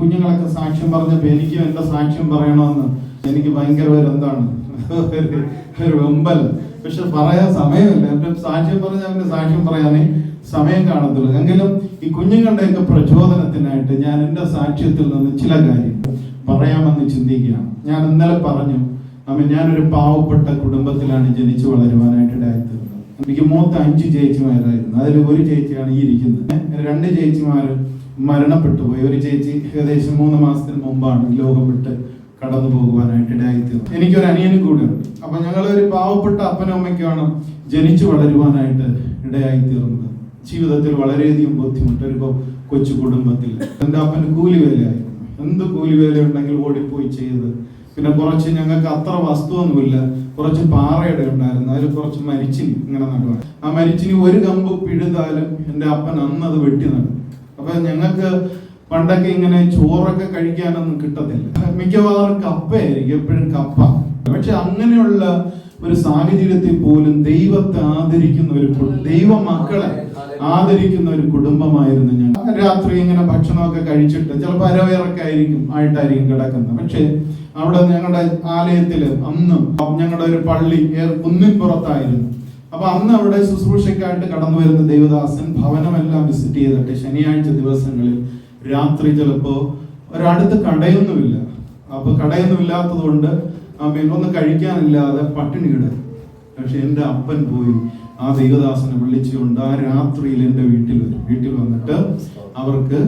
കുഞ്ഞുങ്ങളൊക്കെ സാക്ഷ്യം പറഞ്ഞപ്പോ എനിക്കും എന്റെ സാക്ഷ്യം പറയണമെന്ന്? എനിക്ക് ഭയങ്കര ഒരു എന്താണ്? ഒരു- പക്ഷെ പറയാൻ സമയമില്ല. എന്റെ സാക്ഷ്യം പറഞ്ഞാൽ അവന് സാക്ഷ്യം പറയാനേ സമയം കാണത്തുള്ളൂ. എങ്കിലും ഈ കുഞ്ഞുങ്ങളുടെയൊക്കെ പ്രചോദനത്തിനായിട്ട് ഞാൻ എന്റെ സാക്ഷ്യത്തിൽ നിന്ന് ചില കാര്യം പറയാമെന്ന് ചിന്തിക്കുകയാണ്. ഞാൻ ഇന്നലെ പറഞ്ഞു അമ്മ ഞാനൊരു പാവപ്പെട്ട കുടുംബത്തിലാണ് ജനിച്ചു വളരുവാനായിട്ട് ഇടയായിത്തീർന്നത് എനിക്ക് മൂത്ത അഞ്ച് ചേച്ചിമാരായിരുന്നു. അതിൽ ഒരു ചേച്ചിയാണ് ഈ ഇരിക്കുന്നത്. രണ്ട് ചേച്ചിമാർ മരണപ്പെട്ടു പോയി. ഒരു ചേച്ചി ഏകദേശം മൂന്ന് മാസത്തിന് മുമ്പാണ് ലോകം വിട്ട് കടന്നു പോകുവാനായിട്ട് ഇടയായിത്തീർന്നത്. എനിക്കൊരു അനിയനും കൂടെ ഉണ്ട് അപ്പൊ ഞങ്ങൾ ഒരു പാവപ്പെട്ട അപ്പനും അമ്മയ്ക്കുമാണ് ജനിച്ചു വളരുവാനായിട്ട് ഇടയായിത്തീർന്നത്. ജീവിതത്തിൽ വളരെയധികം ബുദ്ധിമുട്ട്. ഒരു കൊച്ചു കുടുംബത്തിൽ. എന്റെ അപ്പന് കൂലി വേലയായിരുന്നു എന്ത് കൂലി വേല ഉണ്ടെങ്കിൽ ഓടിപ്പോയി ചെയ്ത്. പിന്നെ കുറച്ച് ഞങ്ങൾക്ക് അത്ര വസ്തുവൊന്നുമില്ല. കുറച്ച് പാറയുടെ ഉണ്ടായിരുന്നു. അതിൽ കുറച്ച് മരിച്ചിനി ഇങ്ങനെ നടുവാണ് ആ മരിച്ചിനി ഒരു കമ്പ് പിഴുതാലും എന്റെ അപ്പൻ അന്ന് അത് വെട്ടി നടും. അപ്പൊ ഞങ്ങൾക്ക് പണ്ടൊക്കെ ഇങ്ങനെ ചോറൊക്കെ കഴിക്കാനൊന്നും കിട്ടത്തില്ല. മിക്കവാറും കപ്പയായിരിക്കും എപ്പോഴും കപ്പ. പക്ഷെ അങ്ങനെയുള്ള ഒരു സാഹചര്യത്തിൽ പോലും ദൈവത്തെ ആദരിക്കുന്ന ഒരു ദൈവ മക്കളെ ആദരിക്കുന്ന ഒരു കുടുംബമായിരുന്നു ഞങ്ങൾ. രാത്രി ഇങ്ങനെ ഭക്ഷണമൊക്കെ കഴിച്ചിട്ട് ചിലപ്പോൾ അരവയറൊക്കെ ആയിരിക്കും ആയിട്ടായിരിക്കും കിടക്കുന്നത്. പക്ഷേ അവിടെ ഞങ്ങളുടെ ആലയത്തിൽ അന്നും ഞങ്ങളുടെ ഒരു പള്ളി കുന്നിൻ കുന്നിൻപുറത്തായിരുന്നു. അപ്പൊ അന്ന് അവിടെ ശുശ്രൂഷയ്ക്കായിട്ട് കടന്നു വരുന്ന ദേവദാസൻ ഭവനമെല്ലാം വിസിറ്റ് ചെയ്തിട്ട് ശനിയാഴ്ച ദിവസങ്ങളിൽ രാത്രി ചിലപ്പോ ഒരടുത്ത് കടയൊന്നുമില്ല. അപ്പൊ കടയൊന്നും ഇല്ലാത്തത് കൊണ്ട് ഒന്നും കഴിക്കാനില്ലാതെ പട്ടിണി കിടക്കും പക്ഷെ എന്റെ അപ്പൻ പോയി ആ ദൈവദാസനെ വിളിച്ചുകൊണ്ട് ആ രാത്രിയിൽ എന്റെ വീട്ടിൽ വരും. വീട്ടിൽ വന്നിട്ട് അവർക്ക്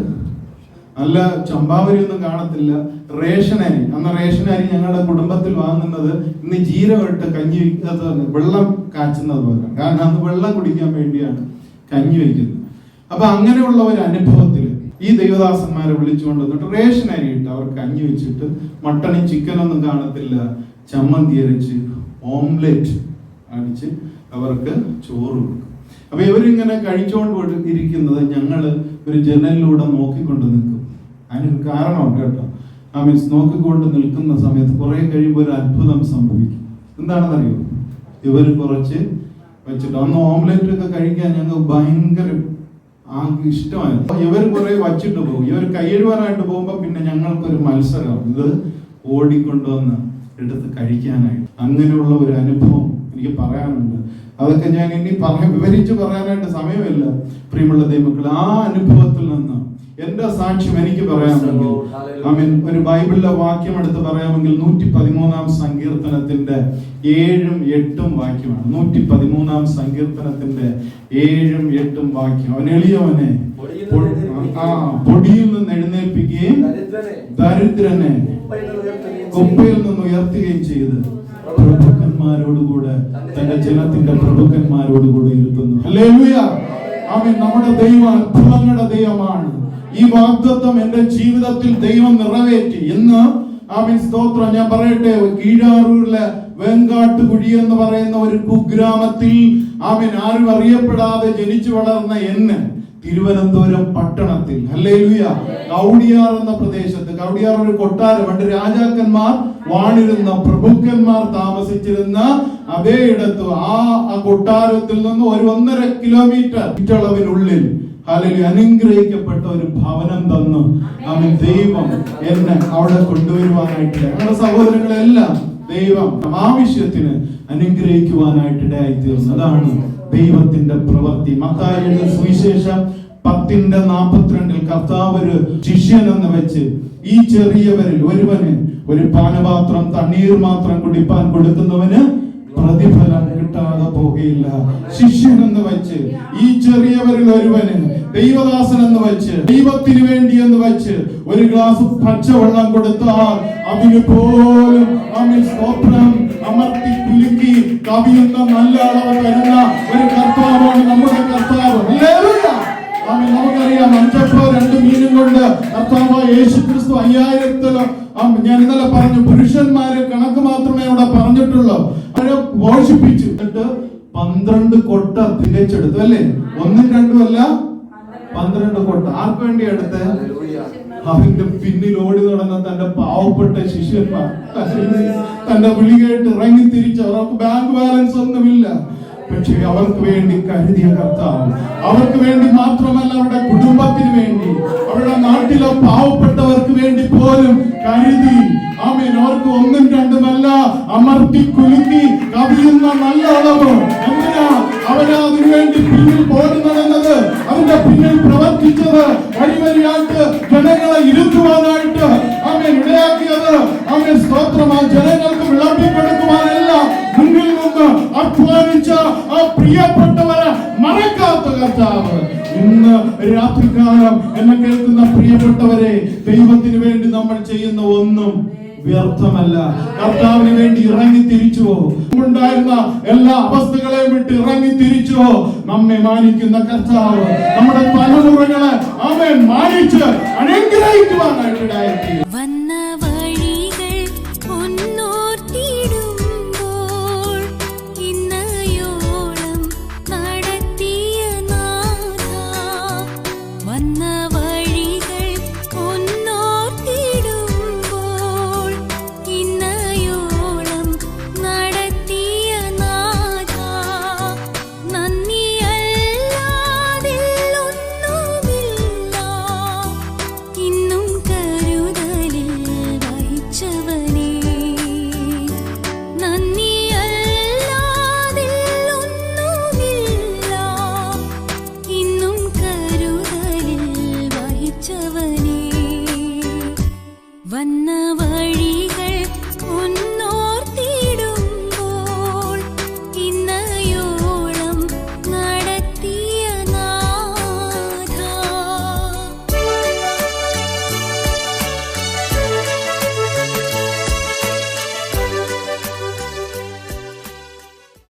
നല്ല ചമ്പാവരി ഒന്നും കാണത്തില്ല. റേഷൻ അരി അന്ന് റേഷൻ അരി ഞങ്ങളുടെ കുടുംബത്തിൽ വാങ്ങുന്നത് ഇന്ന് ജീരകമിട്ട് കഞ്ഞി വയ്ക്കാത്ത വെള്ളം കാച്ചുന്നത് പോലെ കാരണം അന്ന് വെള്ളം കുടിക്കാൻ വേണ്ടിയാണ് കഞ്ഞി വയ്ക്കുന്നത്. അപ്പൊ അങ്ങനെയുള്ള ഒരു അനുഭവത്തിൽ ഈ ദൈവദാസന്മാരെ വിളിച്ചുകൊണ്ട് വന്നിട്ട് റേഷൻ അരി ഇട്ട് അവർ കഞ്ഞി വെച്ചിട്ട് മട്ടണി ചിക്കനൊന്നും കാണത്തില്ല. ചമ്മന്തി അരച്ച് ഓംലെറ്റ് അടിച്ച് അവർക്ക് ചോറ് കൊടുക്കും. അപ്പൊ ഇവരിങ്ങനെ കഴിച്ചുകൊണ്ട് ഇരിക്കുന്നത് ഞങ്ങൾ ഒരു ജനലിലൂടെ നോക്കിക്കൊണ്ട് നിൽക്കും. അതിനൊരു കാരണമുണ്ട് കേട്ടോ. ആ മീൻസ് നോക്കിക്കൊണ്ട് നിൽക്കുന്ന സമയത്ത് കുറെ കഴിയുമ്പോൾ ഒരു അത്ഭുതം സംഭവിക്കും. എന്താണെന്നറിയോ? ഇവർ കുറച്ച് വെച്ചിട്ട് അന്ന് ഓംലെറ്റ് ഒക്കെ കഴിക്കാൻ ഞങ്ങൾ ഭയങ്കര ആ ഇഷ്ടമായിരുന്നു. ഇവർ കുറെ വച്ചിട്ട് പോകും. ഇവർ കൈയഴുവാനായിട്ട് പോകുമ്പോൾ പിന്നെ ഞങ്ങൾക്കൊരു മത്സരം. ഇത് ഓടിക്കൊണ്ടുവന്ന് എടുത്ത് കഴിക്കാനായിട്ട്. അങ്ങനെയുള്ള ഒരു അനുഭവം എനിക്ക് പറയാനുണ്ട്. അതൊക്കെ ഞാൻ ഇനി പറയാൻ വിവരിച്ച് പറയാനായിട്ട് സമയമില്ല. പ്രിയമുള്ള ദൈവമക്കൾ ആ അനുഭവത്തിൽ നിന്ന് എന്റെ സാക്ഷ്യം എനിക്ക് പറയാമെങ്കിൽ ഐ മീൻ ഒരു ബൈബിളിലെ വാക്യം എടുത്ത് പറയാമെങ്കിൽ നൂറ്റി പതിമൂന്നാം സങ്കീർത്തനത്തിന്റെ ഏഴും എട്ടും വാക്യമാണ്. നൂറ്റി പതിമൂന്നാം സങ്കീർത്തനത്തിന്റെ ഏഴും എട്ടും വാക്യം. അവൻ എളിയവനെ ആ പൊടിയിൽ നിന്ന് എഴുന്നേൽപ്പിക്കുകയും ദരിദ്രനെ കൊപ്പയിൽ നിന്ന് ഉയർത്തുകയും ചെയ്ത്. പ്രഭുക്കന്മാരോടുകൂടെ തന്റെ ജനത്തിന്റെ പ്രഭുക്കന്മാരോടുകൂടെ ഇരുത്തുന്നു. ഹല്ലേലൂയ. ആമേൻ. നമ്മുടെ ദൈവം അത്ഭുതങ്ങളുടെ ദൈവമാണ്. ഈ വാഗ്ദത്വം എന്റെ ജീവിതത്തിൽ ദൈവം നിറവേറ്റി. ഇന്ന് ആമീൻ സ്തോത്രം. ഞാൻ പറയട്ടെ കീഴാറൂരിലെ വെങ്കാട്ടുകുഴി എന്ന് പറയുന്ന ഒരു കുഗ്രാമത്തിൽ ആമീൻ ആരും അറിയപ്പെടാതെ ജനിച്ചു വളർന്ന എന്നെ തിരുവനന്തപുരം പട്ടണത്തിൽ ഹല്ലേലൂയ കൗടിയാർ എന്ന പ്രദേശത്ത്. കൗടിയാർ ഒരു കൊട്ടാരം പണ്ട് രാജാക്കന്മാർ വാണിരുന്ന പ്രഭുക്കന്മാർ താമസിച്ചിരുന്ന അതേ ഇടത്ത് ആ കൊട്ടാരത്തിൽ നിന്ന് ഒരു ഒന്നര കിലോമീറ്റർ ചുറ്റളവിനുള്ളിൽ അല്ലെങ്കിൽ അനുഗ്രഹിക്കപ്പെട്ട ഒരു ഭവനം തന്നു. അവൻ ദൈവം എന്നെ അവിടെ കൊണ്ടുവരുവാനായിട്ട് ഞങ്ങളുടെ സഹോദരങ്ങളെല്ലാം ദൈവം ആവശ്യത്തിന് അനുഗ്രഹിക്കുവാനായിട്ട് ഇടയായി തീർന്നു. അതാണ് ദൈവത്തിന്റെ പ്രവൃത്തി. മത്തായിയുടെ സുവിശേഷം പത്തിന്റെ നാപ്പത്തിരണ്ടിൽ കർത്താവ് ഒരു ശിഷ്യൻ എന്ന് വെച്ച് ഈ ചെറിയവരിൽ ഒരുവന് ഒരു പാനപാത്രം തണ്ണീർ മാത്രം കുടിപ്പാൻ കൊടുക്കുന്നവന് പ്രതിഫലം കിട്ടാതെ പോകുകയില്ല ശിഷ്യൻ എന്ന് വെച്ച് ഈ ചെറിയവരിൽ ഒരുവന് ദൈവദാസൻ എന്ന് വെച്ച് ദൈവത്തിന് വേണ്ടി എന്ന് വെച്ച് ഒരു ഗ്ലാസ് പച്ചവെള്ളം കൊടുത്താൽ അതിന് പോലും അമർത്തി കുലുക്കി കവിയുന്ന നല്ല അളവ് തരുന്ന ഒരു കർത്താവാണ് നമ്മുടെ കർത്താവ്. നമുക്കറിയാം അഞ്ചപ്പോ രണ്ട് മീനും കൊണ്ട് കർത്താവ് യേശു ക്രിസ്തു അയ്യായിരത്തിലോ ഞാൻ ഇന്നലെ പറഞ്ഞു പുരുഷന്മാര് കണക്ക് മാത്രമേ അവിടെ പറഞ്ഞിട്ടുള്ളൂ. അവരെ മോഷിപ്പിച്ചു എന്നിട്ട് പന്ത്രണ്ട് കൊട്ട തികച്ചെടുത്തു അല്ലേ? ഒന്നും രണ്ടും അല്ല പന്ത്രണ്ട് കൊട്ട. ആർക്ക് വേണ്ടി എടുത്ത്? അവന്റെ പിന്നിൽ ഓടി നടന്ന തന്റെ പാവപ്പെട്ട ശിഷ്യന്മാർ. തന്റെ വിളി കേട്ട് ഇറങ്ങി തിരിച്ചു അവർക്ക് ബാങ്ക് ബാലൻസ് ഒന്നുമില്ല. പക്ഷേ അവർക്ക് വേണ്ടി കരുതിയ കർത്താവ്. അവർക്ക് വേണ്ടി മാത്രമല്ല അവരുടെ കുടുംബത്തിന് വേണ്ടി അവരുടെ നാട്ടിലെ പാവപ്പെട്ടവർക്ക് വേണ്ടി പോലും കരുതി. ആമേൻ. അവർക്ക് ഒന്നും രണ്ടുമല്ല അമർത്തി കുലുക്കി കവിയുന്ന നല്ല അളവ്. എന്തിനാ? അവന് അതിനു വേണ്ടി പിന്നിൽ പോരുന്നതെന്നത് അവന്റെ പിന്നിൽ പ്രവർത്തിച്ചത് വഴിവരിയായിട്ട് ജനങ്ങളെ ഇരുത്തുവാനായിട്ട് ആമേൻ ഇടയാക്കിയത്. ആമേൻ. സ്തോത്രം ആ ജനങ്ങൾക്ക് അധ്വാനിച്ച ആ പ്രിയപ്പെട്ടവരെ മറക്കാത്ത കർത്താവ്. ഇന്ന് രാത്രികാലം എന്നെ കേൾക്കുന്ന പ്രിയപ്പെട്ടവരെ ദൈവത്തിന് വേണ്ടി നമ്മൾ ചെയ്യുന്ന ഒന്നും വ്യർത്ഥമല്ല. കർത്താവിന് വേണ്ടി ഇറങ്ങി തിരിച്ചുവോ? ഉണ്ടായിരുന്ന എല്ലാ അവസ്ഥകളെയും വിട്ട് ഇറങ്ങി തിരിച്ചുവോ? നമ്മെ മാനിക്കുന്ന കർത്താവ് നമ്മുടെ തലമുറകളെ അവൻ മാനിച്ച് അനുഗ്രഹിക്കുവാനായിട്ട് ഇടയാക്കി വന്ന